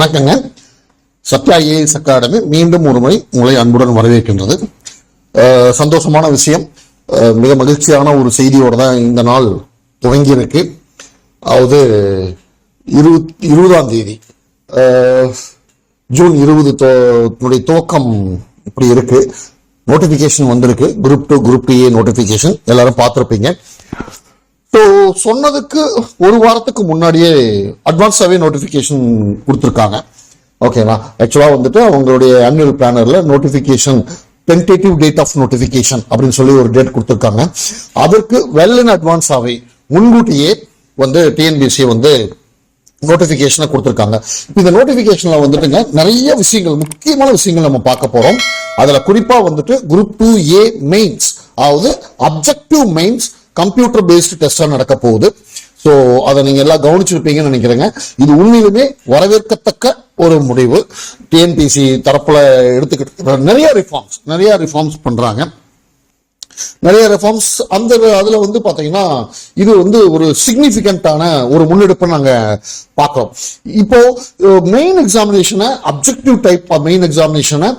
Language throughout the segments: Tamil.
வணக்கங்க. சத்யா ஏஎஸ் அகாடமி மீண்டும் ஒரு முறை உங்களை அன்புடன் வரவேற்கின்றது. சந்தோஷமான விஷயம். மிக மகிழ்ச்சியான ஒரு செய்தியோட தான் இந்த நாள் துவங்கி இருக்கு அதாவது இருபத் இருபதாம் தேதி ஜூன் இருபது தோனுடைய துவக்கம் இப்படி இருக்கு. நோட்டிபிகேஷன் வந்திருக்கு. Group two group A notification எல்லாரும் பார்த்துருப்பீங்க. ஸோ சொன்னதுக்கு ஒரு வாரத்துக்கு முன்னாடியே அட்வான்ஸாகவே நோட்டிஃபிகேஷன் கொடுத்துருக்காங்க. ஓகேவா ஆக்சுவலாக வந்துட்டு அவங்களுடைய annual பிளானரில் notification tentative date of notification அப்படின்னு சொல்லி ஒரு டேட் கொடுத்துருக்காங்க. அதற்கு வெல் இன் அட்வான்ஸாகவே முன்கூட்டியே வந்து டிஎன்பிசி வந்து நோட்டிஃபிகேஷனை கொடுத்துருக்காங்க. இந்த நோட்டிஃபிகேஷனில் வந்துட்டுங்க நிறைய விஷயங்கள் முக்கியமான விஷயங்கள் நம்ம பார்க்க போகிறோம் அதில் குறிப்பாக வந்துட்டு குரூப் டூ ஏ மெயின்ஸ் அதாவது அப்ஜெக்டிவ் மெயின்ஸ் கம்ப்யூட்டர் பேஸ்டு டெஸ்டா நடக்க போகுது. ஸோ அதை நீங்கள் எல்லாம் கவனிச்சிருப்பீங்கன்னு நினைக்கிறேங்க. இது உண்மையிலுமே வரவேற்கத்தக்க ஒரு முடிவு. டிஎன்பிசி தரப்பில் எடுத்துக்கிட்டு நிறைய ரிஃபார்ம்ஸ் நிறைய ரிஃபார்ம்ஸ் பண்ணுறாங்க நிறைய ரெஃபார்ம்ஸ் அந்த அதில் வந்து பார்த்தீங்கன்னா இது வந்து ஒரு சிக்னிபிகண்டான ஒரு முன்னெடுப்பை நாங்கள் பார்க்குறோம். இப்போ மெயின் எக்ஸாமினேஷனை அப்ஜெக்டிவ் டைப் மெயின் எக்ஸாமினேஷனை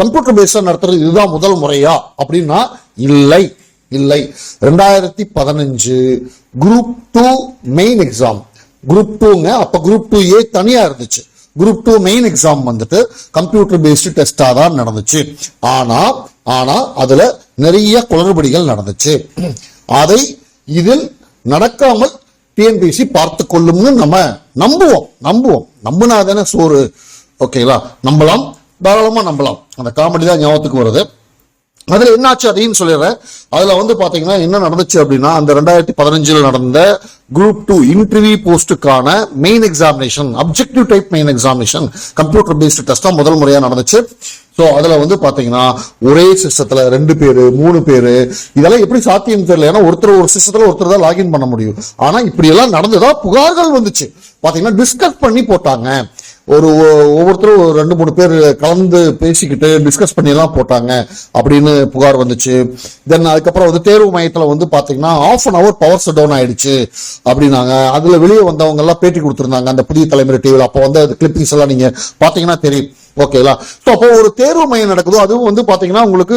கம்ப்யூட்டர் பேஸ்டாக நடத்துறது இதுதான் முதல் முறையா? அப்படின்னா இல்லை. இல்லை. ரெண்டாயிரத்தி பதினஞ்சு group two main exam group டூங்க அப்ப குரூப் டூ ஏ தனியா இருந்துச்சு. குரூப் டூ மெயின் எக்ஸாம் வந்துட்டு கம்ப்யூட்டர் பேஸ்டு டெஸ்டா தான் நடந்துச்சு. ஆனா ஆனா அதுல நிறைய குளறுபடிகள் நடந்துச்சு. அதை இதில் நடக்காமல் டிஎன்பிசி பார்த்து கொள்ளும்னு நம்ம நம்புவோம். நம்புவோம். நம்பினா தானே சோறு. ஓகேங்களா? நம்பலாம். தாராளமா நம்பலாம். அந்த காமெடி தான் ஞாபகத்துக்கு வருது. அதுல என்னாச்சு அதையும் சொல்லிடுறேன். அதுல வந்து பாத்தீங்கன்னா என்ன நடந்துச்சு அப்படின்னா அந்த ரெண்டாயிரத்தி பதினஞ்சில் நடந்த group two interview போஸ்டுக்கான main examination objective type main examination computer based test தான் முதல் முறையா நடந்துச்சு. ஸோ அதுல வந்து பாத்தீங்கன்னா ஒரே சிஸ்டத்துல ரெண்டு பேர் மூணு பேர் இதெல்லாம் எப்படி சாத்தியம் தெரியல. ஏன்னா ஒருத்தர் ஒரு சிஸ்டத்துல ஒருத்தர் தான் லாகின் பண்ண முடியும். ஆனா இப்படி எல்லாம் நடந்ததா புகார்கள் வந்துச்சு. பாத்தீங்கன்னா டிஸ்கஸ் பண்ணி போட்டாங்க. ஒரு ஒ- ஒவ்வொருத்தரும் ஒரு ரெண்டு மூணு பேர் கலந்து பேசிக்கிட்டு டிஸ்கஸ் பண்ணியெல்லாம் போட்டாங்க. அப்படின்னு புகார் வந்துச்சு. தென் அதுக்கப்புறம் வந்து தேர்வு மையத்தில் வந்து பார்த்தீங்கன்னா half an hour power shut down ஆயிடுச்சு அப்படின்னாங்க. அதில் வெளியே வந்தவங்க எல்லாம் பேட்டி கொடுத்துருந்தாங்க. அந்த புதிய தலைமுறை டிவியில் அப்போ வந்து அது கிளிப்பிங்ஸ் எல்லாம் நீங்கள் பார்த்தீங்கன்னா தெரியும். ஓகேங்களா ஸோ அப்போ ஒரு தேர்வு மையம் நடக்குதோ அதுவும் வந்து பார்த்தீங்கன்னா உங்களுக்கு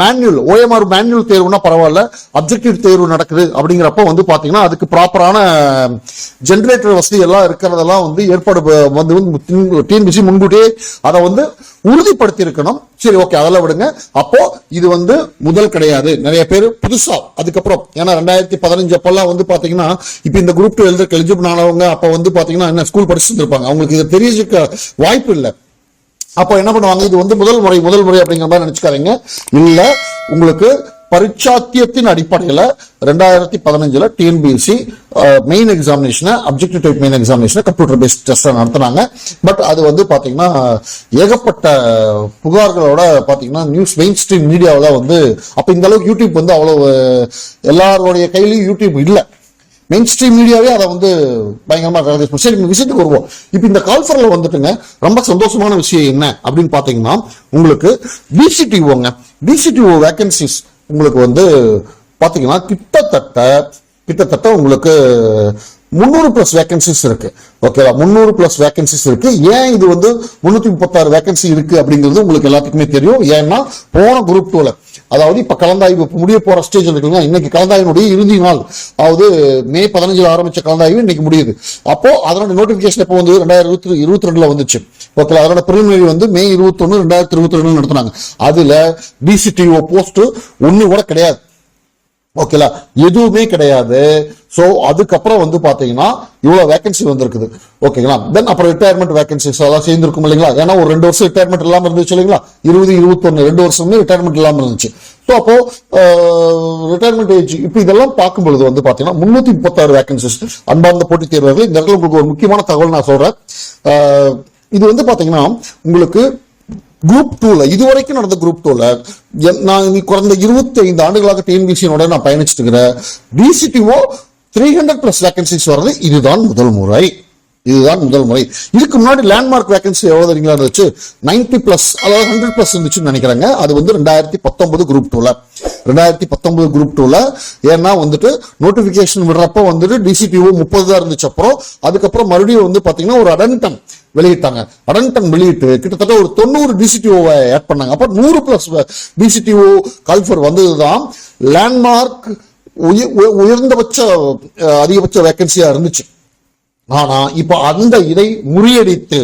மேனுவல் ஓஎம்ஆர் மேன்யூல் தேர்வுனா பரவாயில்ல அப்ஜெக்டிவ் தேர்வு நடக்குது அப்படிங்கிறப்ப வந்து பார்த்தீங்கன்னா அதுக்கு ப்ராப்பரான ஜென்ரேட்டர் வசதி எல்லாம் இருக்கிறதெல்லாம் வந்து ஏற்பாடு வந்து டிஎன்பிசி முன்கூட்டியே அதை வந்து உறுதிப்படுத்தி இருக்கணும் சரி ஓகே அதெல்லாம் விடுங்க. அப்போ இது வந்து முதல் கிடையாது. நிறைய பேர் புதுசா அதுக்கப்புறம் ஏன்னா ரெண்டாயிரத்தி பதினஞ்சு அப்பெல்லாம் வந்து பாத்தீங்கன்னா இப்ப இந்த குரூப் டூ எழுதுறதுக்கு எலிஜிபிள் ஆனவங்க அப்ப வந்து பாத்தீங்கன்னா என்ன ஸ்கூல் படிச்சுட்டு இருப்பாங்க அவங்களுக்கு இது தெரிஞ்சுக்க வாய்ப்பு இல்லை. அப்போ என்ன பண்ணுவாங்க? இது வந்து முதல் முறை முதல் முறை அப்படிங்கிற மாதிரி நினைச்சுக்காதீங்க. இல்லை உங்களுக்கு பரிச்சாத்தியத்தின் அடிப்படையில் ரெண்டாயிரத்தி பதினஞ்சில் டிஎன்பிஎஸ்சி மெயின் எக்ஸாமினேஷனை அப்ஜெக்டிவ் டைப் மெயின் எக்ஸாமினேஷனை கம்ப்யூட்டர் பேஸ்ட் டெஸ்ட்டை நடத்துனாங்க. பட் அது வந்து பார்த்தீங்கன்னா ஏகப்பட்ட புகார்களோட பார்த்தீங்கன்னா நியூஸ் மெயின் ஸ்ட்ரீம் மீடியாவில் வந்து அப்போ இந்த அளவுக்கு யூடியூப் வந்து அவ்வளோ எல்லாருடைய கையிலையும் யூடியூப் இல்லை. மெயின் ஸ்ட்ரீம் மீடியாவே அதை வந்து பயங்கரமாக ரெகனைஸ் பண்ணி சரி விஷயத்துக்கு வருவோம். இப்போ இந்த கால்ஃபரில் வந்துட்டுங்க ரொம்ப சந்தோஷமான விஷயம் என்ன அப்படின்னு பார்த்தீங்கன்னா உங்களுக்கு பிசிடிஓங்க பிசிடிஓ வேகன்சிஸ் உங்களுக்கு வந்து பார்த்தீங்கன்னா கிட்டத்தட்ட கிட்டத்தட்ட உங்களுக்கு முந்நூறு பிளஸ் வேகன்சிஸ் இருக்கு. ஓகேவா முந்நூறு பிளஸ் வேகன்சிஸ் இருக்கு. ஏன் இது வந்து முன்னூத்தி முப்பத்தாறு வேகன்சி இருக்கு அப்படிங்கிறது உங்களுக்கு எல்லாத்துக்குமே தெரியும். ஏன்னா போன குரூப் டூல அதாவது இப்ப கலந்தாய்வு முடிய போற ஸ்டேஜ் இருக்குங்க இன்னைக்கு கலந்தாய்வினுடைய இறுதி நாள். அதாவது மே பதினஞ்சுல ஆரம்பிச்ச கலந்தாய்வு இன்னைக்கு முடியுது. அப்போ அதனோட நோட்டிபிகேஷன் எப்போ வந்து ரெண்டாயிரத்தி இருபத்தி இருபத்தி ரெண்டுல வந்துச்சு ஓகே அதோட பிரிமினரி வந்து மே இருபத்தொன்னு ரெண்டாயிரத்தி இருபத்தி ரெண்டு நடத்துனாங்க. அதுல பிசிடிஓ போஸ்ட் ஒன்னு கூட கிடையாது. ஓகேலா எதுவுமே கிடையாது. ஸோ அதுக்கப்புறம் வந்து பார்த்தீங்கன்னா இவ்வளோ வேகன்சி வந்திருக்குது. ஓகேங்களா தென் அப்புறம் ரிட்டையர்மெண்ட் வேகன்சிஸ் எல்லாம் சேர்ந்துருக்கும் இல்லைங்களா? ஏன்னா ஒரு ரெண்டு வருஷம் ரிட்டையர்மெண்ட் இல்லாமல் இருந்துச்சு இல்லைங்களா? இருபது இருபத்தொன்னு ரெண்டு வருஷமே ரிட்டையர்மெண்ட் இல்லாமல் இருந்துச்சு. ஸோ அப்போ ரிட்டையர்மெண்ட் ஏஜ் இப்போ இதெல்லாம் பார்க்கும் பொழுது வந்து பார்த்தீங்கன்னா முன்னூத்தி முப்பத்தாறு வேகன்சிஸ் அன்பார்ந்த போட்டித் தேர்வர்கள் இந்த இடத்துல உங்களுக்கு ஒரு முக்கியமான தகவல் நான் சொல்றேன். இது வந்து பார்த்தீங்கன்னா உங்களுக்கு குரூப் டூல இதுவரைக்கும் நடந்த குரூப் டூல நான் குறைந்த இருபத்தி ஐந்து ஆண்டுகளாக டிஎன்பிசியோட நான் பயணிச்சுட்டு இருக்கிறேன். பிசிடிஓ த்ரீ ஹண்ட்ரட் பிளஸ் வேகன்சிஸ் வர்றது இதுதான் முதல் முறை. இதுதான் முதல் முறை. இதுக்கு முன்னாடி லேண்ட்மார்க் வேகன்சி எவ்வளவு தெரியுங்களா இருந்துச்சு? 90 பிளஸ் அதாவது ஹண்ட்ரட் பிளஸ் இருந்துச்சுன்னு நினைக்கிறேங்க. அது வந்து ரெண்டாயிரத்தி பத்தொன்பது குரூப் டூல ரெண்டாயிரத்தி பத்தொன்பது குரூப் டூல ஏன்னா வந்துட்டு நோட்டிபிகேஷன் விடுறப்ப வந்துட்டு டிசிபிஓ முப்பது தான் இருந்துச்சு. அப்புறம் அதுக்கப்புறம் மறுபடியும் வந்து பாத்தீங்கன்னா ஒரு அடன்டம் வெளியிட்டாங்க. அடன்டன் வெளியிட்டு கிட்டத்தட்ட ஒரு தொண்ணூறு டிசிடிஓவை ஆட் பண்ணாங்க. அப்ப நூறு பிளஸ் டிசிடிஓ கால்ஃபர் வந்ததுதான் லேண்ட்மார்க் உயர்ந்தபட்ச அதிகபட்ச வேகன்சியா இருந்துச்சு. ஆனா இப்போ அந்த இதை முறியடித்து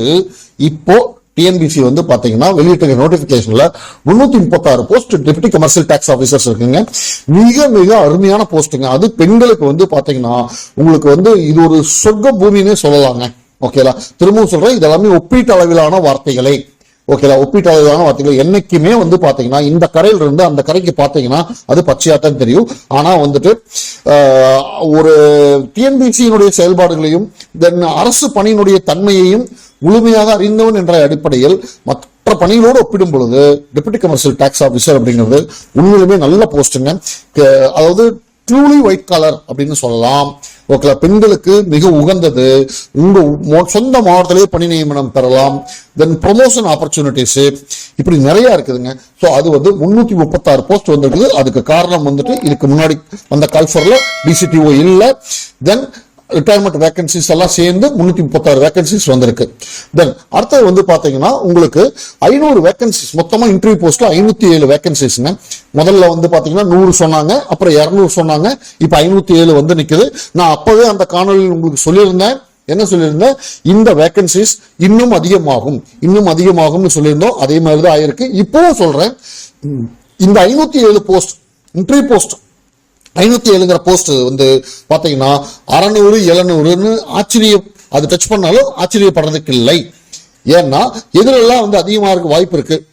இப்போ டிஎன்பிசி வந்து பாத்தீங்கன்னா வெளியிட்டிருக்க நோட்டிபிகேஷன்ல முன்னூத்தி முப்பத்தாறு post deputy commercial tax officers இருக்குங்க. மிக மிக அருமையான போஸ்ட்டுங்க அது பெண்களுக்கு வந்து பாத்தீங்கன்னா உங்களுக்கு வந்து இது ஒரு சொர்க்க பூமின்னு சொல்லலாங்க. ஓகேலா திரும்பவும் சொல்றேன் இதெல்லாமே ஒப்பீட்டு அளவிலான வார்த்தைகளே. ஓகேலா ஒப்பீட்டாளர்களான வார்த்தைகள் என்னைக்குமே வந்து பாத்தீங்கன்னா இந்த கரையில இருந்து அந்த கரைக்கு பாத்தீங்கன்னா அது பச்சையா தான் தெரியும். ஆனா வந்துட்டு ஒரு டிஎன்பிசியினுடைய செயல்பாடுகளையும் தென் அரசு பணியினுடைய தன்மையையும் முழுமையாக அறிந்தவன் என்ற அடிப்படையில் மற்ற பணிகளோடு ஒப்பிடும் பொழுது டெபுட்டி கமர்ஷியல் டாக்ஸ் ஆபீசர் அப்படிங்கிறது உண்மையிலுமே நல்ல போஸ்ட்டுங்க அதாவது ட்ரூலி ஒயிட் கலர் அப்படின்னு சொல்லலாம். ஓகே பெண்களுக்கு மிக உகந்தது உங்க சொந்த மாவட்டத்திலேயே பணி நியமனம் பெறலாம் தென் ப்ரொமோஷன் ஆப்பர்ச்சுனிட்டிஸ் இப்படி நிறைய இருக்குதுங்க. ஸோ அது வந்து முன்னூத்தி முப்பத்தாறு போஸ்ட் வந்திருக்குது. அதுக்கு காரணம் வந்துட்டு இதுக்கு முன்னாடி வந்த கால்ஃபர்ல டிசிடிஓ இல்லை. தென் ரிட்டையர்மெண்ட் வேகன்சிஸ் எல்லாம் சேர்ந்து முன்னூத்தி முப்பத்தாறு வேகன்சிஸ் வந்திருக்கு. தென் அடுத்தது வந்து பாத்தீங்கன்னா உங்களுக்கு ஐநூறு வேகன்சிஸ் மொத்தமா இன்டர்வியூ போஸ்ட்ல ஐநூத்தி ஏழு வேகன்சிஸ்ங்க முதல்ல வந்து பாத்தீங்கன்னா நூறு சொன்னாங்க அப்புறம் இருநூறு சொன்னாங்க இப்ப ஐநூத்தி ஏழு வந்து நிக்குது. நான் அப்பவே அந்த காணொலியில் உங்களுக்கு சொல்லியிருந்தேன். என்ன சொல்லியிருந்தேன்? இந்த வேகன்சிஸ் இன்னும் அதிகமாகும் இன்னும் அதிகமாகும்னு சொல்லியிருந்தோம். அதே மாதிரி தான் ஆயிருக்கு. இப்பவும் சொல்றேன் இந்த ஐநூத்தி ஏழு போஸ்ட் இன்டர்வியூ போஸ்ட் ஐநூத்தி ஏழுங்கிற போஸ்ட் வந்து பாத்தீங்கன்னா அறநூறு எழுநூறுன்னு ஆச்சரியம் அது டச் பண்ணாலும் ஆச்சரியப்படுறதுக்கு இல்லை. ஏன்னா எதிரெல்லாம் வந்து அதிகமா இருக்க வாய்ப்பு இருக்கு.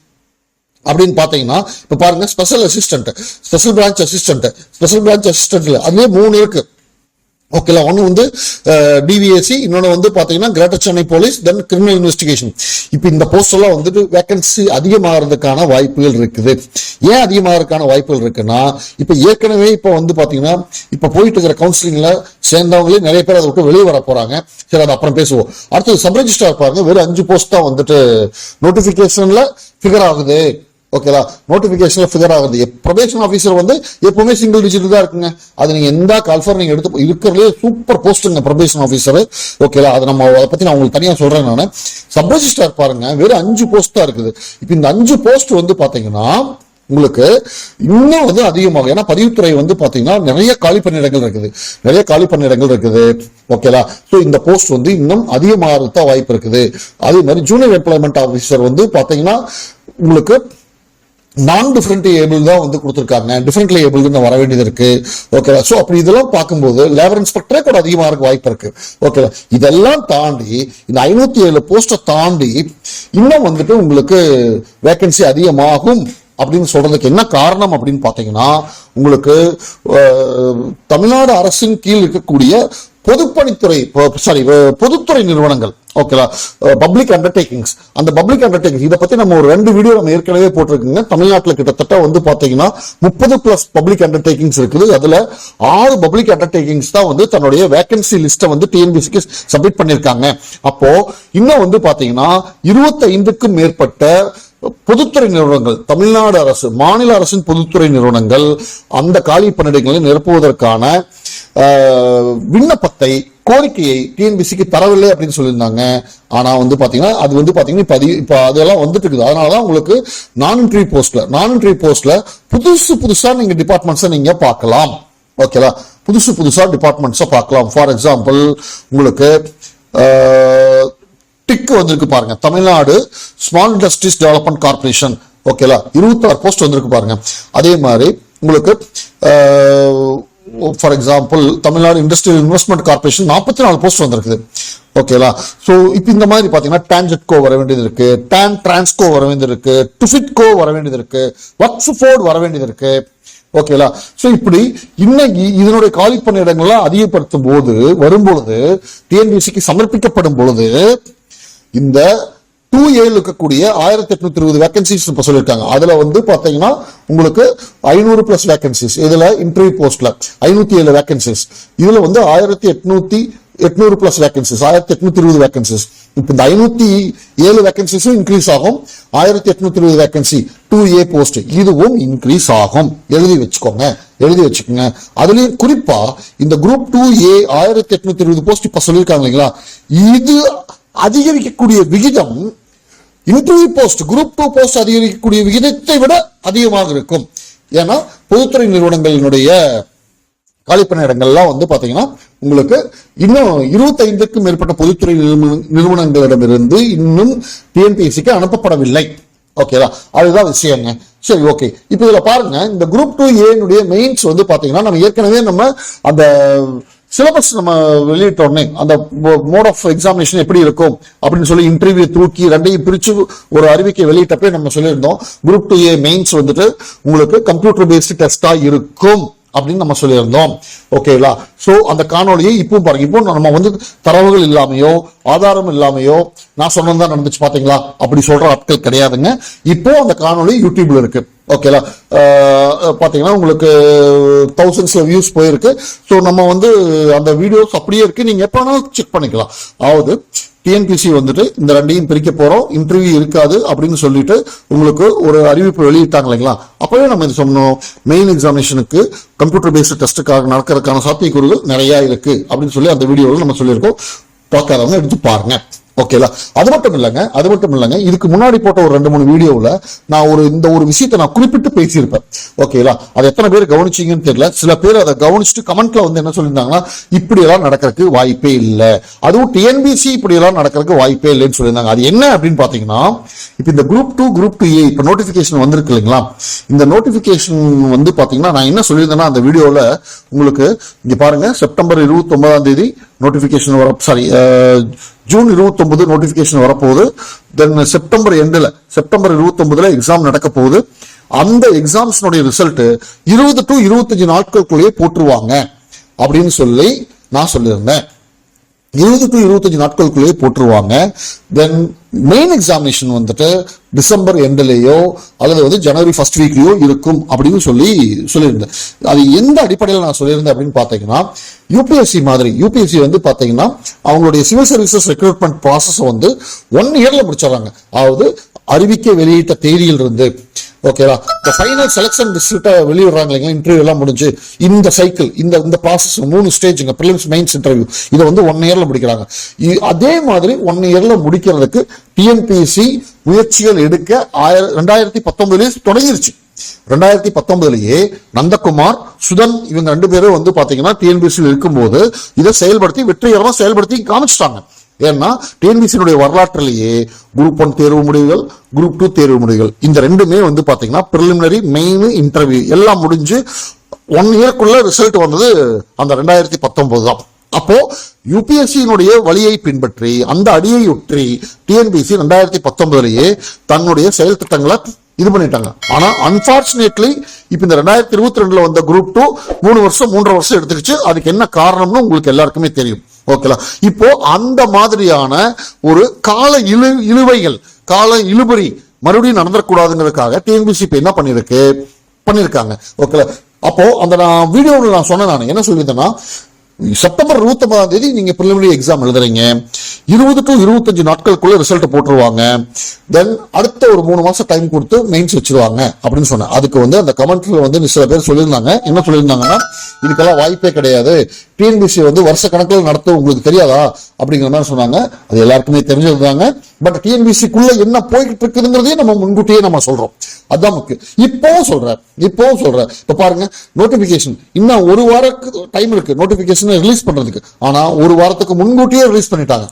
அப்படின்னு பாத்தீங்கன்னா இப்ப பாருங்க special assistant special branch assistant special branch அசிஸ்டன்ட்ல அதுலேயே மூணு இருக்கு. ஓகேலா ஒன்று வந்து டிவிஎஸ்சி இன்னொன்று வந்து பார்த்தீங்கன்னா greater Chennai police then criminal investigation இப்போ இந்த போஸ்ட் எல்லாம் வந்துட்டு வேகன்சி அதிகமாகிறதுக்கான வாய்ப்புகள் இருக்குது. ஏன் அதிகமாகிறதுக்கான வாய்ப்புகள் இருக்குன்னா இப்போ ஏற்கனவே இப்போ வந்து பார்த்தீங்கன்னா இப்போ போயிட்டு இருக்கிற கவுன்சிலிங்கில் சேர்ந்தவங்களே நிறைய பேர் அதை விட்டு வெளியே வர போகிறாங்க சரி அது அப்புறம் பேசுவோம். அடுத்தது சப் ரெஜிஸ்டார் பாருங்க வெறும் அஞ்சு போஸ்ட் தான் வந்துட்டு நோட்டிஃபிகேஷனில் ஃபிகர் ஆகுது. ஓகேவா நோட்டிஃபிகேஷன் ஃபிகர் ஆகுது. ப்ரொபேஷன் ஆஃபீஸர் வந்து எப்பவுமே சிங்கிள் டிஜிட் தான் இருக்குங்க. அது நீங்க எந்த கால்ஃபர் நீங்க எடுத்து இருக்கிறதுலே சூப்பர் போஸ்ட்டுங்க ப்ரொபேஷன் ஆஃபீஸர் ஓகேவா அதை நம்ம அதை பத்தி நான் உங்களுக்கு தனியா சொல்றேன் நான். சப் ரெஜிஸ்டார் பாருங்க வெறும் அஞ்சு போஸ்ட் தான் இருக்குது. இப்போ இந்த அஞ்சு போஸ்ட் வந்து பாத்தீங்கன்னா உங்களுக்கு இன்னும் வந்து அதிகமாகும். ஏன்னா பதிவுத்துறை வந்து பாத்தீங்கன்னா நிறைய காலி பணியிடங்கள் இருக்குது. நிறைய காலி பணியிடங்கள் இருக்குது. ஓகேலா ஸோ இந்த போஸ்ட் வந்து இன்னும் அதிகமாக வாய்ப்பு இருக்குது. அதே மாதிரி ஜூனியர் எம்ப்ளாய்மெண்ட் ஆஃபீஸர் வந்து பாத்தீங்கன்னா உங்களுக்கு நான் டிஃப்ரெண்ட் ஏபிள் தான் வந்து கொடுத்துருக்காங்க. டிஃப்ரெண்ட்லி ஏபிள் வர வேண்டியது இருக்கு. ஓகேவா ஸோ அப்படி இதெல்லாம் பார்க்கும்போது லேபர் இன்ஸ்பெக்டரே கூட அதிகமாக இருக்க வாய்ப்பு இருக்கு. ஓகேவா இதெல்லாம் தாண்டி இந்த ஐநூத்தி ஏழு போஸ்ட்டை தாண்டி இன்னும் வந்துட்டு உங்களுக்கு வேகன்சி அதிகமாகும் அப்படின்னு சொல்றதுக்கு என்ன காரணம் அப்படின்னு பார்த்தீங்கன்னா உங்களுக்கு தமிழ்நாடு அரசின் கீழ் இருக்கக்கூடிய பொதுப்பணித்துறை சாரி பொதுத்துறை நிறுவனங்கள் ஓகேவா பப்ளிக் அண்டர்டேக்கிங்ஸ் அந்த பப்ளிக் அண்டர்டேக்கிங்ஸ் இதை பத்தி நம்ம ஒரு ரெண்டு வீடியோ நம்ம ஏற்கனவே போட்டிருக்கோங்க. தமிழ்நாட்டில் கிட்டத்தட்ட வந்து பாத்தீங்கன்னா முப்பது பிளஸ் பப்ளிக் அண்டர்டேக்கிங்ஸ் இருக்குது. அதுல ஆறு பப்ளிக் அண்டர்டேக்கிங்ஸ் தான் வந்து தன்னுடைய வேகன்சி லிஸ்ட்டை வந்து டிஎன்பிசிக்கு சப்மிட் பண்ணியிருக்காங்க. அப்போ இன்னும் வந்து பாத்தீங்கன்னா இருபத்தைந்துக்கும் மேற்பட்ட பொதுத்துறை நிறுவனங்கள் தமிழ்நாடு அரசு மாநில அரசின் பொதுத்துறை நிறுவனங்கள் அந்த காலி பணியிடங்களை நிரப்புவதற்கான விண்ணப்பத்தை கோரிக்கையை டிஎன்பிசிக்கு தரவில்லை அப்படின்னு சொல்லியிருந்தாங்க. ஆனா வந்து பாத்தீங்கன்னா அது வந்து பாத்தீங்கன்னா இப்ப அதிக- இப்ப அதெல்லாம் வந்துட்டு இருக்குது. அதனாலதான் உங்களுக்கு நான் இன்ட்ரி போஸ்ட்ல நான் இன்ட்ரி போஸ்ட்ல புதுசு புதுசா நீங்க டிபார்ட்மெண்ட்ஸை நீங்க பார்க்கலாம். ஓகேவா புதுசு புதுசா டிபார்ட்மெண்ட்ஸை பார்க்கலாம். ஃபார் எக்ஸாம்பிள் உங்களுக்கு டிக்கு டிக் வந்திருக்கு பாருங்க. Tamil Nadu small industries development corporation ஓகேலா இருபத்தாறு போஸ்ட் வந்திருக்கு பாருங்க. அதே மாதிரி உங்களுக்கு for example Tamil Nadu industrial investment corporation நாற்பத்தி நாலு போஸ்ட் வந்திருக்குது. ஓகேலா ஸோ இப்போ இந்த மாதிரி பார்த்தீங்கன்னா டான்ஜெட்கோ வர வேண்டியது இருக்கு. டான் டிரான்ஸ்கோ வர வேண்டியது இருக்கு. டுஃபிட்கோ வர வேண்டியது இருக்கு. ஒர்க்ஸ்ஃபோர்ட் வர வேண்டியது இருக்கு. ஓகேலா ஸோ இப்படி இன்னைக்கு இதனுடைய காலி பணியிடங்கள்லாம் அதிகப்படுத்தும் போது வரும்பொழுது டிஎன்பிசிக்கு சமர்ப்பிக்கப்படும் பொழுது இந்த டூ ஏல இருக்கக்கூடிய ஆயிரத்தி எட்நூத்தி இருபது வேகன்சிஸ் இப்ப சொல்லியிருக்காங்க அதுல வந்து பாத்தீங்கன்னா உங்களுக்கு ஐநூறு பிளஸ் வேகன்சிஸ் இதுல இன்டர்வியூ போஸ்ட்ல ஐநூத்தி ஏழு வேகன்சிஸ் இதுல வந்து ஆயிரத்தி எட்நூத்தி எட்நூறு பிளஸ் வேகன்சிஸ் ஆயிரத்தி எட்நூத்தி இருபது வேகன்சிஸ் இப்போ இந்த ஐநூத்தி ஏழு வேகன்சிஸும் இன்க்ரீஸ் ஆகும். ஆயிரத்தி எட்நூத்தி இருபது வேகன்சி டூ ஏ போஸ்ட் இதுவும் இன்க்ரீஸ் ஆகும். எழுதி வச்சுக்கோங்க. எழுதி வச்சுக்கோங்க. அதுலயும் குறிப்பா இந்த குரூப் டூ ஏ ஆயிரத்தி எட்நூத்தி இருபது போஸ்ட் இப்ப சொல்லியிருக்காங்க இல்லைங்களா? இது அதிகரிக்கக்கூடிய விகிதம் interview post group two post அதிகரிக்கக்கூடிய விகிதத்தை விட அதிகமாக இருக்கும். ஏன்னா பொதுத்துறை நிறுவனங்களினுடைய காலிப்பணியிடங்கள்லாம் வந்து பார்த்தீங்கன்னா உங்களுக்கு இன்னும் இருபத்தைந்துக்கும் மேற்பட்ட பொதுத்துறை நிறுவன- நிறுவனங்களிடமிருந்து இன்னும் டிஎன்பிஎஸ்சிக்கு அனுப்பப்படவில்லை. ஓகேவா அதுதான் விஷயங்க. சரி ஓகே இப்போ இதில் பாருங்க இந்த குரூப் டூ ஏனுடைய மெயின்ஸ் வந்து பார்த்தீங்கன்னா நம்ம ஏற்கனவே நம்ம அந்த சிலபஸ் நம்ம வெளியிட்ட உடனே அந்த மோட் ஆஃப் எக்ஸாமினேஷன் எப்படி இருக்கும் அப்படின்னு சொல்லி இன்டர்வியூ தூக்கி ரெண்டையும் பிரிச்சு ஒரு அறிவிக்கை வெளியிட்டப்பே நம்ம சொல்லியிருந்தோம். குரூப் டூ ஏ மெயின்ஸ் வந்துட்டு உங்களுக்கு கம்ப்யூட்டர் பேஸ்டு டெஸ்டா இருக்கும். அப்படின்னு நம்ம சொல்லியிருந்தோம். ஓகேங்களா ஸோ அந்த காணொலியை இப்போ பாருங்க. இப்போ நம்ம வந்து தரவுகள் இல்லாமையோ ஆதாரம் இல்லாமையோ நான் சொன்னது தான் நடந்துச்சு பார்த்தீங்களா அப்படி சொல்ற ஆட்கள் கிடையாதுங்க. இப்போ அந்த காணொலி யூடியூப்ல இருக்கு. ஓகேலா பார்த்தீங்கன்னா உங்களுக்கு தௌசண்ட்ஸில் வியூஸ் போயிருக்கு. ஸோ நம்ம வந்து அந்த வீடியோஸ் அப்படியே இருக்கு. நீங்கள் எப்போ வேணாலும் செக் பண்ணிக்கலாம். அதாவது டிஎன்பிசி வந்துட்டு இந்த ரெண்டையும் பிரிக்க போறோம். இன்டர்வியூ இருக்காது அப்படின்னு சொல்லிட்டு உங்களுக்கு ஒரு அறிவிப்பு வெளியிட்டாங்க இல்லைங்களா? அப்பவே நம்ம இது சொன்னோம். மெயின் எக்ஸாமினேஷனுக்கு கம்ப்யூட்டர் பேஸ்டு டெஸ்ட்டுக்காக நடக்கிறதுக்கான சாத்தியக்கூறுகள் நிறைய இருக்கு அப்படின்னு சொல்லி அந்த வீடியோவில் நம்ம சொல்லியிருக்கோம். பார்க்காதவங்க எடுத்து பாருங்க. ஓகேலா அது மட்டும் இல்லைங்க அது மட்டும் இல்லைங்க. இதுக்கு முன்னாடி போட்ட ஒரு ரெண்டு மூணு வீடியோவில் நான் ஒரு இந்த ஒரு விஷயத்தை நான் குறிப்பிட்டு பேசியிருப்பேன். ஓகேலா அது எத்தனை பேர் கவனிச்சிங்கன்னு தெரியல. சில பேர் அதை கவனிச்சுட்டு கமெண்ட்ல வந்து என்ன சொல்லியிருந்தாங்கன்னா இப்படி எல்லாம் நடக்கிறதுக்கு வாய்ப்பே இல்லை. அதுவும் டிஎன்பிசி இப்படி எல்லாம் நடக்கிறதுக்கு வாய்ப்பே இல்லைன்னு சொல்லியிருந்தாங்க. அது என்ன அப்படின்னு பார்த்தீங்கன்னா இப்போ இந்த group two group two A இப்போ நோட்டிபிகேஷன் வந்திருக்கு இல்லைங்களா? இந்த நோட்டிபிகேஷன் வந்து பார்த்தீங்கன்னா நான் என்ன சொல்லியிருந்தேன்னா அந்த வீடியோவில் உங்களுக்கு இங்கே பாருங்க செப்டம்பர் இருபத்தி ஒன்பதாம் தேதி நோட்டிபிகேஷன் வர சாரி ஜூன் 29 நோட்டிபிகேஷன் வரப்போகுது. தென் செப்டம்பர் எண்டில் செப்டம்பர் 29 எக்ஸாம் நடக்க போகுது அந்த எக்ஸாம்ஸ்னுடைய ரிசல்ட் இருபது டு இருபத்தஞ்சு நாட்களுக்குள்ளேயே போட்டுருவாங்க அப்படின்னு சொல்லி நான் சொல்லியிருந்தேன். இருபது டு இருபத்தஞ்சு நாட்களுக்குள்ளேயே போட்டுருவாங்க. தென் மெயின் எக்ஸாமினேஷன் வந்துட்டு டிசம்பர் எண்ட்லேயோ அல்லது வந்து ஜனவரி ஃபர்ஸ்ட் வீக்லேயோ இருக்கும் அப்படின்னு சொல்லி சொல்லியிருந்தேன். அது எந்த அடிப்படையில் நான் சொல்லியிருந்தேன் அப்படின்னு பார்த்தீங்கன்னா யூபிஎஸ்சி மாதிரி யூபிஎஸ்சி வந்து பார்த்தீங்கன்னா அவங்களுடைய சிவில் சர்வீசஸ் ரெக்ரூட்மெண்ட் ப்ராசஸ் வந்து ஒன் இயரில் முடிச்சிடறாங்க. அதாவது அறிவிக்க வெளியிட்ட தேதியிலிருந்து ஓகேவா இந்த ஃபைனல் செலெக்ஷன் ரிசல்ட்டை வெளியிடுறாங்க இல்லைங்க இன்டர்வியூ எல்லாம் முடிஞ்சு இந்த சைக்கிள் இந்த இந்த ப்ராசஸ் மூணு ஸ்டேஜுங்க ப்ரிலிம்ஸ் மெயின்ஸ் இன்டர்வியூ இதை வந்து ஒன் இயரில் முடிக்கிறாங்க. அதே மாதிரி ஒன் இயரில் முடிக்கிறதுக்கு டிஎன்பிஎஸ்சி முயற்சிகள் எடுக்க ஆயிரம் ரெண்டாயிரத்தி பத்தொன்பதுலேயே தொடங்கிருச்சு. ரெண்டாயிரத்தி பத்தொன்பதுலயே நந்தகுமார் சுதன் இவங்க ரெண்டு பேரும் வந்து பாத்தீங்கன்னா டிஎன்பிஎஸ்சியில் இருக்கும்போது இதை செயல்படுத்தி வெற்றிகரமாக செயல்படுத்தி காமிச்சிட்டாங்க. ஏன்னா டிஎன்பிசியினுடைய வரலாற்றிலேயே குரூப் ஒன் தேர்வு முடிவுகள் குரூப் டூ தேர்வு முடிவுகள். இந்த ரெண்டுமே வந்து பார்த்தீங்கன்னா ப்ரிலிமினரி மெயின் இன்டர்வியூ எல்லாம் முடிஞ்சு ஒன் இயர்க்குள்ள ரிசல்ட் வந்தது அந்த ரெண்டாயிரத்தி பத்தொன்பது தான். அப்போ யூபிஎஸ்சியினுடைய வழியை பின்பற்றி அந்த அடியை ஒற்றி டிஎன்பிசி ரெண்டாயிரத்தி பத்தொன்பதுலேயே தன்னுடைய செயல் திட்டங்களை இது பண்ணிட்டாங்க. ஆனா அன்பார்ச்சுனேட்லி இப்ப இந்த ரெண்டாயிரத்தி இருபத்தி ரெண்டுல வந்த குரூப் டூ மூணு வருஷம் மூன்றரை வருஷம் எடுத்துக்கிச்சு. அதுக்கு என்ன காரணம்னு உங்களுக்கு எல்லாருக்குமே தெரியும். ஓகேலா? இப்போ அந்த மாதிரியான ஒரு கால இழு இழுவைகள் கால இழுபறி மறுபடியும் நடந்துடக்கூடாதுங்கிறதுக்காக டிஎன்பிசி இப்போ என்ன பண்ணியிருக்கு? பண்ணிருக்காங்க ஓகேலா? அப்போ அந்த நான் வீடியோவில் நான் சொன்னேன் நான். என்ன சொல்லியிருந்தேன்னா செப்டம்பர் இருபத்தி ஒன்பதாம் தேதி நீங்க ப்ரிலிமினரி எக்ஸாம் எழுதுறீங்க. இருபது டு இருபத்தஞ்சு நாட்களுக்குள்ள ரிசல்ட் போட்டுருவாங்க. தென் அடுத்த ஒரு மூணு மாசம் டைம் கொடுத்து மெயின்ஸ் வச்சிருவாங்க அப்படின்னு சொன்னேன். அதுக்கு வந்து அந்த கமெண்ட்ல வந்து சில பேர் சொல்லியிருந்தாங்க. என்ன சொல்லியிருந்தாங்கன்னா இதுக்கெல்லாம் வாய்ப்பே கிடையாது. டிஎன்பிசி வந்து வருஷ கணக்கில் நடத்த உங்களுக்கு தெரியாதா? அப்படிங்கிற மாதிரி சொன்னாங்க. அது எல்லாருக்குமே தெரிஞ்சிருந்தாங்க பட் டிஎன்பிசிக்குள்ள என்ன போய்கிட்டு இருக்குதுங்கிறதையும் நம்ம முன்கூட்டியே நம்ம சொல்றோம். அதான் முக்கியம். இப்போவும் சொல்றேன். இப்போவும் சொல்றேன். இப்ப பாருங்க நோட்டிபிகேஷன் இன்னும் ஒரு வாரத்துக்கு டைம் இருக்கு. நோட்டிபிகேஷன் ரிலீஸ் பண்றதுக்கு. ஆனா ஒரு வாரத்துக்கு முன்கூட்டியே ரிலீஸ் பண்ணிட்டாங்க.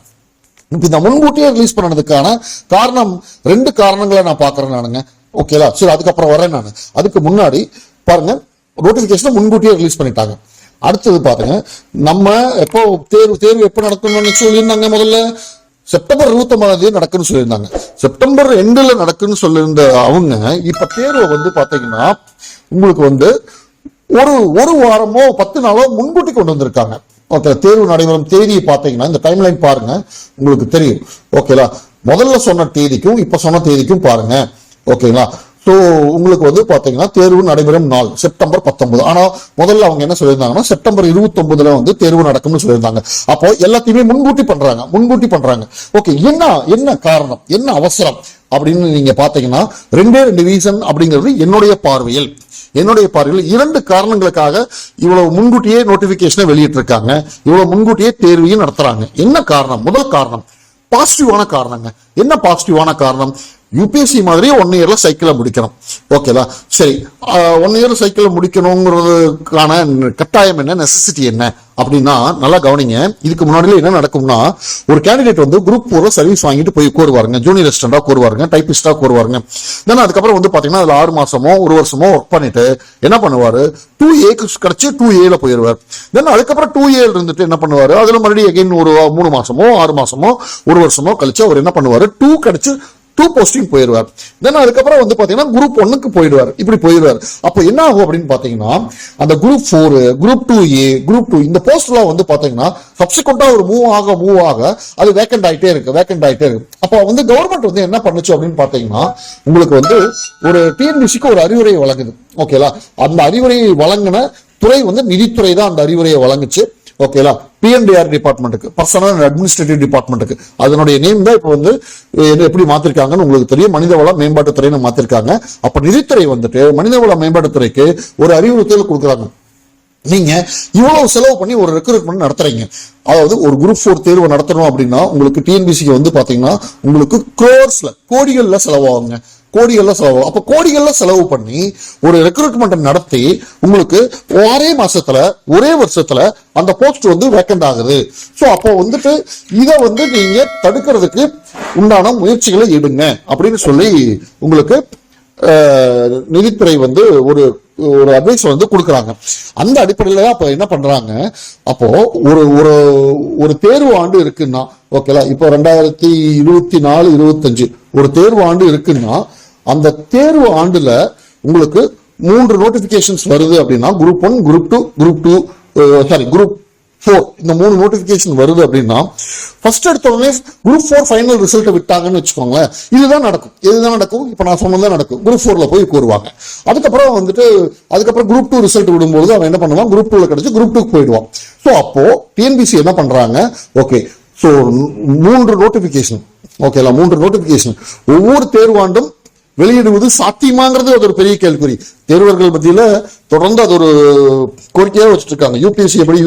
இப்போ இந்த முன்கூட்டியே ரிலீஸ் பண்ணதுக்கான காரணம் ரெண்டு காரணங்களை நான் பாக்குறேன் நானுங்க. ஓகேலா சரி அதுக்கப்புறம் வரேன் நான். அதுக்கு முன்னாடி பாருங்க நோட்டிஃபிகேஷனை முன்கூட்டியே ரிலீஸ் பண்ணிட்டாங்க. அடுத்தது பாருங்க நம்ம எப்போ தேர்வு தேர்வு எப்போ நடக்கணும்னு சொல்லியிருந்தாங்க முதல்ல? செப்டம்பர் இருபத்தி ஒன்பதாம் தேதி நடக்குன்னு சொல்லியிருந்தாங்க. செப்டம்பர் எண்டில் நடக்குன்னு சொல்லியிருந்த அவங்க இப்ப தேர்வை வந்து பாத்தீங்கன்னா உங்களுக்கு வந்து ஒரு ஒரு வாரமோ பத்து நாளோ முன்கூட்டி கொண்டு வந்திருக்காங்க. ஓகே தேர்வு நடைபெறும் தேதியை பார்த்தீங்கன்னா இந்த டைம் லைன் பாருங்க உங்களுக்கு தெரியும். ஓகேலா? முதல்ல சொன்ன தேதிக்கும் இப்ப சொன்ன தேதிக்கும் பாருங்க. ஓகேங்களா? ஸோ உங்களுக்கு வந்து பார்த்தீங்கன்னா தேர்வு நடைபெறும் நாள் செப்டம்பர் பத்தொன்பது. ஆனால் முதல்ல அவங்க என்ன சொல்லியிருந்தாங்கன்னா செப்டம்பர் இருபத்தொன்பதுல வந்து தேர்வு நடக்கும்னு சொல்லியிருந்தாங்க. அப்போ எல்லாத்தையுமே முன்கூட்டி பண்றாங்க முன்கூட்டி பண்றாங்க. ஓகே என்ன என்ன காரணம் என்ன அவசரம் அப்படின்னு நீங்க பாத்தீங்கன்னா ரெண்டே ரெண்டு ரீசன் அப்படிங்கிறது என்னுடைய பார்வையில். என்னுடைய பார்வையில் இரண்டு காரணங்களுக்காக இவ்வளவு முன்கூட்டியே நோட்டிபிகேஷனை வெளியிட்டிருக்காங்க. இவ்வளவு முன்கூட்டியே தேர்வையும் நடத்துறாங்க. என்ன காரணம்? முதல் காரணம் பாசிட்டிவான காரணங்க. என்ன பாசிட்டிவான காரணம்? யூபிஎஸ்சி மாதிரி ஒன் இயரில் சைக்கிளை முடிக்கணும். ஓகேவா சரி. ஒன் இயர் சைக்கிளை முடிக்கணுங்கிறதுக்கான கட்டாயம் என்ன? நெசசிட்டி என்ன? அப்படின்னா நல்லா கவனிங்க. இதுக்கு முன்னாடியில் என்ன நடக்கும்னா ஒரு கேண்டிடேட் வந்து குரூப் ஃபோரில் சர்வீஸ் வாங்கிட்டு போய் கோருவாருங்க. ஜூனியர் அசிஸ்டண்டாக கோருவாருங்க. டைப்பிஸ்டாக கோருவாருங்க. தென் அதுக்கப்புறம் வந்து பார்த்தீங்கன்னா அதில் ஆறு மாதமோ ஒரு வருஷமோ ஒர்க் பண்ணிட்டு என்ன பண்ணுவார்? டூ ஏக்கு கிடச்சி டூ ஏல போயிடுவார் தென் அதுக்கப்புறம் டூ ஏல இருந்துட்டு என்ன பண்ணுவார்? அதில் மறுபடியும் எகைன் ஒரு மூணு மாதமோ ஆறு மாதமோ ஒரு வருஷமோ கழிச்சு அவர் என்ன பண்ணுவார்? டூ கிடச்சி டூ போஸ்டிங் போயிடுவார் தென் அதுக்கப்புறம் வந்து பாத்தீங்கன்னா குரூப் ஒன்னுக்கு போயிடுவார். இப்படி போயிடுவார். அப்போ என்ன ஆகும் அப்படின்னு பாத்தீங்கன்னா அந்த group four group two A group two இந்த போஸ்ட்லாம் வந்து பாத்தீங்கன்னா சப்சிக்வெண்டா ஒரு மூவ் ஆக மூவ் ஆக அது வேக்கண்ட் ஆயிட்டே இருக்கு வேக்கண்ட் ஆயிட்டே இருக்கு. அப்போ வந்து கவர்மெண்ட் வந்து என்ன பண்ணுச்சு அப்படின்னு பாத்தீங்கன்னா உங்களுக்கு வந்து ஒரு டிஎன்பிசிக்கு ஒரு அறிவுரை வழங்குது. ஓகேலா அந்த அறிவுரையை வழங்கின துறை வந்து நிதித்துறை தான் அந்த அறிவுரையை வழங்குச்சு. ஓகேலா பிஎன்டிஆர் டிபார்ட்மெண்ட்டுக்கு பர்சனல் அண்ட் அட்மினிஸ்ட்ரேட்டிவ் டிபார்ட்மெண்ட்டுக்கு அதனுடைய நேம் தான் இப்போ வந்து அஹ், எப்படி மாத்திருக்காங்கன்னு உங்களுக்கு தெரியும். மனிதவள மேம்பாட்டுத்துறைன்னு மாத்திருக்காங்க. அப்ப நிதித்துறை வந்துட்டு மனிதவள மேம்பாட்டுத்துறைக்கு ஒரு அறிவுறுத்தல் கொடுக்குறாங்க. நீங்க இவ்வளவு செலவு பண்ணி ஒரு ரெக்ரூட்மெண்ட் நடத்துறீங்க. அதாவது ஒரு குரூப் ஃபோர் தேர்வு நடத்தணும் அப்படின்னா உங்களுக்கு டிஎன்பிசிக்கு வந்து பாத்தீங்கன்னா உங்களுக்கு குரோர்ஸ்ல கோடிகள்ல செலவாகுங்க. கோடிகள்ல செலவு. அப்ப கோடிகள்லாம் செலவு பண்ணி ஒரு ரெக்ரூட்மெண்ட் நடத்தி உங்களுக்கு ஒரே மாசத்துல ஒரே வருஷத்துல அந்த போஸ்ட் வந்து வேக்கண்ட் ஆகுது. ஸோ அப்போ வந்துட்டு இதை வந்து நீங்க தடுக்கிறதுக்கு உண்டான முயற்சிகளை எடுங்க அப்படின்னு சொல்லி உங்களுக்கு நிதித்துறை வந்து ஒரு ஒரு அட்வைஸ் வந்து கொடுக்குறாங்க. அந்த அடிப்படையில் தான் அப்ப என்ன பண்ணுறாங்க அப்போது ஒரு ஒரு ஒரு தேர்வு ஆண்டு இருக்குன்னா ஓகேலா இப்போ ரெண்டாயிரத்தி இருபத்தி நாலு இருபத்தஞ்சு ஒரு தேர்வு ஆண்டு இருக்குன்னா அந்த தேர்வு ஆண்டில் உங்களுக்கு மூன்று நோட்டிஃபிகேஷன்ஸ் வருது அப்படின்னா group one group two group two sorry group four இந்த மூணு நோட்டிபிகேஷன் வருது அப்படின்னா ஃபர்ஸ்ட் எடுத்த உடனே குரூப் ஃபோர் ஃபைனல் ரிசல்ட்டை விட்டாங்கன்னு வச்சுக்கோங்களேன். இதுதான் நடக்கும். இதுதான் நடக்கும்? இப்போ நான் சொன்னதான் நடக்கும். குரூப் ஃபோரில் போய் கூறுவாங்க. அதுக்கப்புறம் வந்துட்டு அதுக்கப்புறம் குரூப் டூ ரிசல்ட் விடும்போது அவன் என்ன பண்ணுவான்? குரூப் டூவில் கிடச்சி குரூப் டூக்கு போயிடுவான். ஸோ அப்போ டிஎன்பிசி என்ன பண்ணுறாங்க ஓகே ஸோ மூன்று நோட்டிஃபிகேஷன் ஓகேலா மூன்று நோட்டிஃபிகேஷன் ஒவ்வொரு தேர்வாண்டும் வெளியிடுவது சாத்தியமாங்கிறது அது ஒரு பெரிய கேள்விக்குறி. தேர்வர்கள் மத்தியில் தொடர்ந்து அது ஒரு கோரிக்கையாக வச்சுட்டு இருக்காங்க யூபிஎஸ்சி எப்படி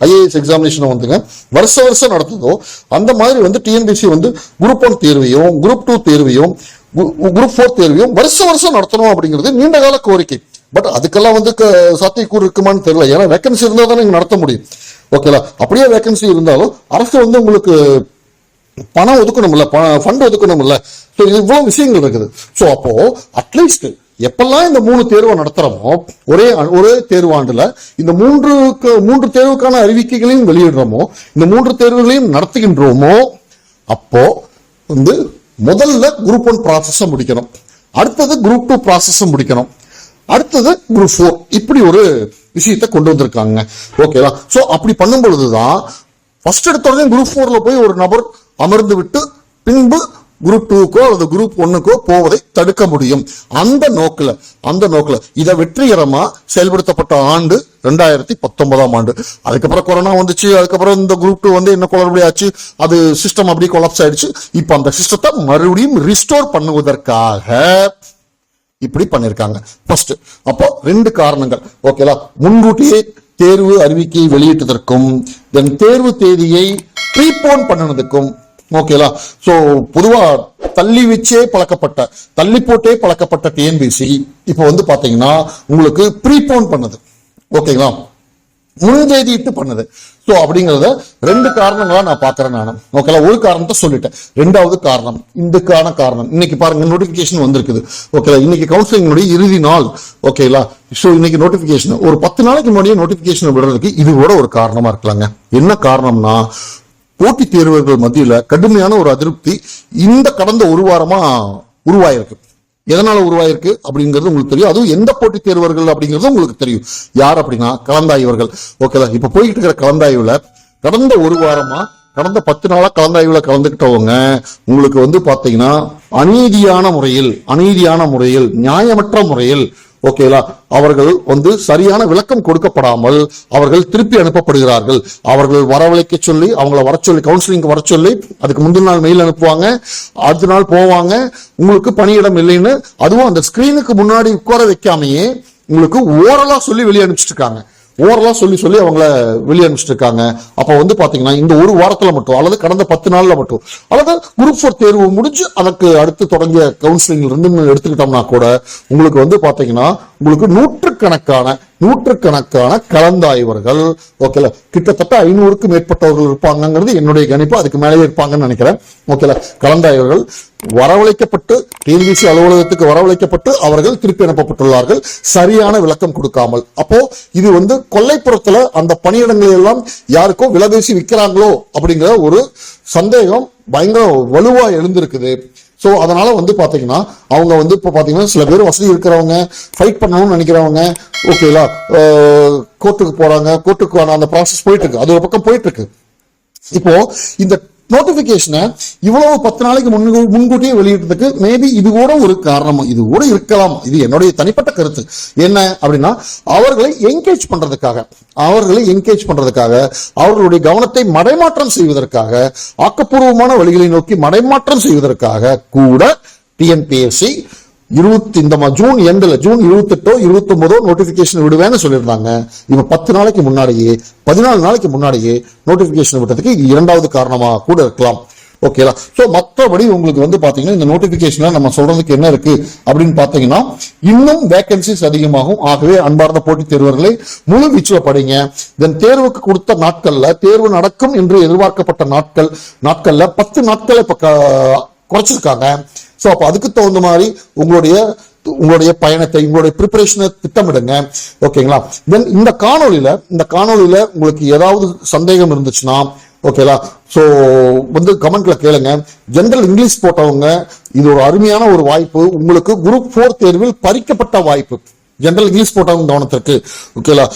ஐஏஎஸ் எக்ஸாமினேஷனை வந்துங்க வருஷ வருஷம் நடத்துதோ அந்த மாதிரி வந்து டிஎன்பிசி வந்து குரூப் ஒன் தேர்வையும் குரூப் டூ தேர்வையும் குரூப் ஃபோர் தேர்வையும் வருஷ வருஷம் நடத்தணும் அப்படிங்கிறது நீண்ட கால கோரிக்கை. பட் அதுக்கெல்லாம் வந்து க- சாத்தியக்கூறு இருக்குமான்னு தெரியல. ஏன்னா வேகன்சி இருந்தால் தான் நீங்கள் நடத்த முடியும். ஓகேலா? அப்படியே வேகன்சி இருந்தாலும் அரசு வந்து உங்களுக்கு பணம் ஒதுக்கணும்ல ஃபண்ட் ஒதுக்கணும்ல. ஸோ இவ்வளோ விஷயங்கள் இருக்குது. ஸோ அப்போ அட்லீஸ்ட் எப்பெல்லாம் இந்த மூணு தேர்வை நடத்துறோமோ ஒரே ஒரே தேர்வாண்டுல இந்த மூன்றுக்கு மூன்று தேர்வுக்கான அறிவிக்கைகளையும் வெளியிடுறோமோ இந்த மூன்று தேர்வுகளையும் நடத்துகின்றோமோ அப்போ வந்து முதல்ல குரூப் ஒன் ப்ராசஸை முடிக்கணும். அடுத்தது குரூப் டூ ப்ராசஸை முடிக்கணும். அடுத்தது குரூப் ஃபோர் இப்படி ஒரு விஷயத்தை கொண்டு வந்திருக்காங்க. ஓகேவா ஸோ அப்படி பண்ணும் பொழுதுதான் ஃபர்ஸ்ட் எடுத்த உடனே குரூப் ஃபோர்ல போய் ஒரு நபர் அமர்ந்துவிட்டு பின்பு குரூப் டூக்கோ அல்லது குரூப் ஒன்னுக்கோ போவதை தடுக்க முடியும். அந்த நோக்கில் அந்த நோக்கில் இதை வெற்றிகரமா செயல்படுத்தப்பட்ட ஆண்டு ரெண்டாயிரத்தி பத்தொன்பதாம் ஆண்டு. அதுக்கப்புறம் கொரோனா வந்துச்சு அதுக்கப்புறம் இந்த குரூப் டூ வந்து என்ன குளறுபடி ஆச்சு அது சிஸ்டம் அப்படியே கொலாப்ஸ் ஆயிடுச்சு. இப்போ அந்த சிஸ்டத்தை மறுபடியும் ரிஸ்டோர் பண்ணுவதற்காக இப்படி பண்ணிருக்காங்க. ஃபர்ஸ்ட் அப்போ ரெண்டு காரணங்கள். ஓகேலா முன்கூட்டியே தேர்வு அறிவிக்கை வெளியிட்டதற்கும் தென் தேர்வு தேதியை ப்ரீபோன் பண்ணினதுக்கும் ஓகேலா சோ பொதுவா தள்ளி வச்சே பழக்கப்பட்ட தள்ளி போட்டே பழக்கப்பட்ட டிஎன்பிசி இப்போ வந்து பார்த்தீங்கன்னா உங்களுக்கு ப்ரீபோன் பண்ணுது. ஓகேங்களா முன்தேதிட்டு பண்ணுது. ஸோ அப்படிங்கறத ரெண்டு காரணங்களாக நான் பாக்குறேன் நான். ஓகேலா ஒரு காரணத்தை சொல்லிட்டேன். ரெண்டாவது காரணம் இதுக்கான காரணம். இன்னைக்கு பாருங்க நோட்டிஃபிகேஷன் வந்திருக்குது. ஓகேலா இன்னைக்கு கவுன்சிலிங் இறுதி நாள். ஓகேலா ஸோ இன்னைக்கு நோட்டிபிகேஷன் ஒரு பத்து நாளைக்கு முன்னாடியே நோட்டிஃபிகேஷன் விடுறதுக்கு இது கூட ஒரு காரணமா இருக்கலாங்க. என்ன காரணம்னா போட்டித் தேர்வர்கள் மத்தியில கடுமையான ஒரு அதிருப்தி இந்த கடந்த ஒரு வாரமா உருவாயிருக்கு. எதனால உருவாயிருக்கு அப்படிங்கிறது உங்களுக்கு தெரியும். அதுவும் எந்த போட்டித் தேர்வர்கள் அப்படிங்கிறது உங்களுக்கு தெரியும். யார் அப்படின்னா கலந்தாய்வர்கள் ஓகேதா இப்ப போய்கிட்டு இருக்கிற கலந்தாய்வுல கடந்த ஒரு வாரமா கடந்த பத்து நாளா கலந்தாய்வுல கலந்துக்கிட்டவங்க உங்களுக்கு வந்து பாத்தீங்கன்னா அநீதியான முறையில் அநீதியான முறையில் நியாயமற்ற முறையில் ஓகேங்களா? அவர்கள் வந்து சரியான விளக்கம் கொடுக்கப்படாமல் அவர்கள் திருப்பி அனுப்பப்படுகிறார்கள். அவர்கள் வரவழைக்க சொல்லி அவங்கள வர சொல்லி கவுன்சிலிங் வர சொல்லி அதுக்கு முந்தின நாள் மெயில் அனுப்புவாங்க. அடுத்த நாள் போவாங்க. உங்களுக்கு பணியிடம் இல்லைன்னு அதுவும் அந்த ஸ்கிரீனுக்கு முன்னாடி உட்கார வைக்காமையே உங்களுக்கு ஓரலா சொல்லி வெளியே அனுப்பிச்சிட்டு இருக்காங்க. ஓரலாக சொல்லி சொல்லி அவங்கள வெளியே அனுப்பிச்சிட்டு அப்போ வந்து பார்த்தீங்கன்னா இந்த ஒரு வாரத்தில் மட்டும் அல்லது கடந்த பத்து நாளில் மட்டும் அல்லது குரூப் ஃபோர் தேர்வு முடிஞ்சு அதற்கு அடுத்து தொடங்கிய கவுன்சிலிங் இருந்து எடுத்துக்கிட்டோம்னா கூட உங்களுக்கு வந்து பார்த்தீங்கன்னா உங்களுக்கு நூற்றுக்கணக்கான நூற்றுக்கணக்கான கலந்தாய்வர்கள் ஓகேல கிட்டத்தட்ட ஐநூறுக்கு மேற்பட்டவர்கள் இருப்பாங்கங்கிறது என்னுடைய கணிப்பு. அதுக்கு மேலேயே இருப்பாங்கன்னு நினைக்கிறேன். ஓகேல கலந்தாய்வர்கள் வரவழைக்கப்பட்டு டிஎன்பிசி அலுவலகத்துக்கு வரவழைக்கப்பட்டு அவர்கள் திருப்பி அனுப்பப்பட்டுள்ளார்கள். சரியான விளக்கம் கொடுக்காமல். அப்போ இது வந்து கொல்லைப்புறத்துல அந்த பணியிடங்களை எல்லாம் யாருக்கோ விலபேசி விற்கிறாங்களோ அப்படிங்கிற ஒரு சந்தேகம் பயங்கர வலுவா எழுந்திருக்குது. ஸோ அதனால வந்து பார்த்தீங்கன்னா அவங்க வந்து இப்போ பார்த்தீங்கன்னா சில பேர் வசதி இருக்கிறவங்க ஃபைட் பண்ணணும்னு நினைக்கிறவங்க ஓகேலா கோர்ட்டுக்கு போறாங்க கோர்ட்டுக்கான அந்த ப்ராசஸ் போயிட்டு இருக்கு. அது ஒரு பக்கம் போயிட்டு இருக்கு. இப்போ இந்த நோட்டிபிகேஷனை இவ்வளவு பத்து நாளைக்கு முன் முன்கூட்டியே வெளியிட்டதுக்கு மேபி இது கூட ஒரு காரணம் இது கூட இருக்கலாம். இது என்னுடைய தனிப்பட்ட கருத்து. என்ன அப்படின்னா அவர்களை என்கேஜ் பண்றதுக்காக அவர்களை என்கேஜ் பண்றதுக்காக அவர்களுடைய கவனத்தை மடைமாற்றம் செய்வதற்காக ஆக்கப்பூர்வமான வழிகளை நோக்கி மடைமாற்றம் செய்வதற்காக கூட டிஎன்பிஎஸ்சி இருபத்தி இந்த ஜூன் எண்டுல ஜூன் இருபத்தெட்டோ இருபத்தி ஒன்பதோ நோட்டிபிகேஷன் விடுவேன்னு சொல்லியிருந்தாங்க. இப்போ பத்து நாளைக்கு முன்னாடியே பதினாலு நாளைக்கு முன்னாடியே நோட்டிபிகேஷன் விட்டதுக்கு இது இரண்டாவது காரணமா கூட இருக்கலாம். ஓகேலா சோ மற்றபடி உங்களுக்கு வந்து பாத்தீங்கன்னா இந்த நோட்டிபிகேஷன்ல நம்ம சொல்றதுக்கு என்ன இருக்கு அப்படின்னு பார்த்தீங்கன்னா இன்னும் வேகன்சிஸ் அதிகமாகும். ஆகவே அன்பார்ந்த போட்டித் தேர்வர்களை முழு வீச்சுல படிங்க. தென் தேர்வுக்கு கொடுத்த நாட்கள்ல தேர்வு நடக்கும் என்று எதிர்பார்க்கப்பட்ட நாட்கள் நாட்கள்ல பத்து நாட்களை இப்போ குறைச்சிருக்காங்க. ஸோ அப்போ அதுக்கு தகுந்த மாதிரி உங்களுடைய உங்களுடைய பயணத்தை உங்களுடைய ப்ரிப்பரேஷனை திட்டமிடுங்க. ஓகேங்களா தென் இந்த காணொலியில இந்த காணொலியில உங்களுக்கு ஏதாவது சந்தேகம் இருந்துச்சுன்னா ஓகேலா ஸோ வந்து கமெண்ட்ல கேளுங்க. ஜென்ரல் இங்கிலீஷ் போட்டவங்க இது ஒரு அருமையான ஒரு வாய்ப்பு. உங்களுக்கு குரூப் ஃபோர் தேர்வில் பறிக்கப்பட்ட வாய்ப்பு. ஜென்ரல் இங்கிலீஷ் போட்டவங்க கவனத்திற்கு. ஓகேலா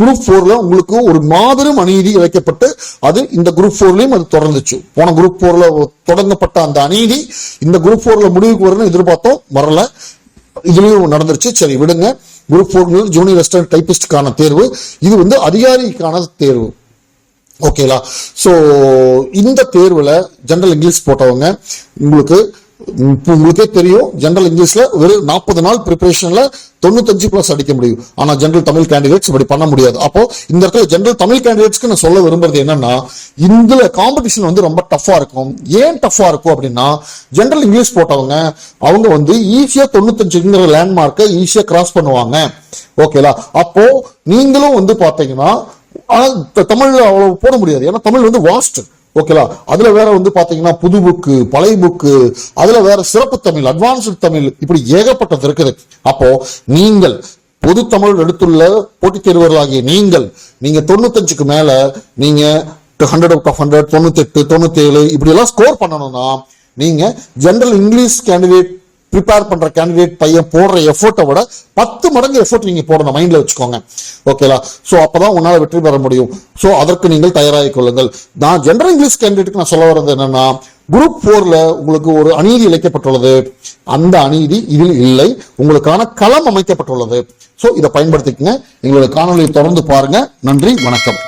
குரூப் ஃபோர்ல உங்களுக்கு ஒரு மாபெரும் அநீதி இழைக்கப்பட்டு அது இந்த குரூப் ஃபோர்லயும் அது தொடர்ந்துச்சு. போன குரூப் ஃபோர்ல தொடங்கப்பட்ட அந்த அநீதி இந்த குரூப் ஃபோர்ல முடிவுக்கு வரும்னு எதிர்பார்த்தோம் வரல. இதுலயும் நடந்துருச்சு. சரி விடுங்க. குரூப் ஃபோர் ஜூனியர் அசிஸ்டன்ட் டைபிஸ்டுக்கான தேர்வு. இது வந்து அதிகாரிக்கான தேர்வு. ஓகேலா ஸோ இந்த தேர்வில் ஜென்ரல் இங்கிலீஷ் போட்டவங்க உங்களுக்கு இப்போ உங்களுக்கே தெரியும் ஜென்ரல் இங்கிலீஷ்ல வெறும் நாற்பது நாள் ப்ரிப்பரேஷன்ல தொண்ணூத்தஞ்சு பிளஸ் அடிக்க முடியும். ஆனா ஜென்ரல் தமிழ் கேண்டிடேட்ஸ் இப்படி பண்ண முடியாது. அப்போ இந்த இடத்துல ஜென்ரல் தமிழ் கேண்டிடேட்ஸ்க்கு நான் சொல்ல விரும்புறது என்னன்னா இதுல காம்படிஷன் வந்து ரொம்ப டஃபா இருக்கும். ஏன் டஃபா இருக்கும் அப்படின்னா ஜென்ரல் இங்கிலீஷ் போட்டவங்க அவங்க வந்து ஈஸியா தொண்ணூத்தஞ்சுங்கிற லேண்ட்மார்க்கை ஈஸியா கிராஸ் பண்ணுவாங்க. ஓகேலா அப்போ நீங்களும் வந்து பாத்தீங்கன்னா ஆனா தமிழ்ல அவ்வளவு போட முடியாது. ஏன்னா தமிழ் வந்து வாஸ்ட் ஓகேலா அதுல வேற வந்து பாத்தீங்கன்னா புது புக்கு பழைய புக்கு அதுல வேற சிறப்பு தமிழ் அட்வான்ஸ்டு தமிழ் இப்படி ஏகப்பட்டது இருக்குது. அப்போ நீங்கள் பொது தமிழ் எடுத்துள்ள போட்டித் தேர்வர்களாகிய நீங்கள் நீங்க தொண்ணூத்தஞ்சுக்கு மேல நீங்க ஹண்ட்ரட் அவுட் ஆஃப் ஹண்ட்ரட் தொண்ணூத்தெட்டு தொண்ணூத்தேழு இப்படி எல்லாம் ஸ்கோர் பண்ணணும்னா நீங்க ஜென்ரல் இங்கிலீஷ் கேண்டிடேட் ப்ரிப்பேர் பண்ற கேண்டிடேட் பையன் போடுற எஃபோர்ட்டை விட பத்து மடங்கு எஃபோர்ட் நீங்க போடணும் மைண்ட்ல வச்சுக்கோங்க. ஓகேலா ஸோ அப்பதான் உன்னால வெற்றி பெற முடியும். ஸோ அதற்கு நீங்கள் தயாராகிக் கொள்ளுங்கள். நான் ஜென்ரல் இங்கிலீஷ் கேண்டிடேட்டுக்கு நான் சொல்ல வர்றது என்னன்னா குரூப் போர்ல உங்களுக்கு ஒரு அநீதி இழைக்கப்பட்டுள்ளது. அந்த அநீதி இதில் இல்லை. உங்களுக்கான களம் அமைக்கப்பட்டுள்ளது. ஸோ இதை பயன்படுத்திக்கங்க. எங்களுடைய காணொலியை தொடர்ந்து பாருங்க. நன்றி வணக்கம்.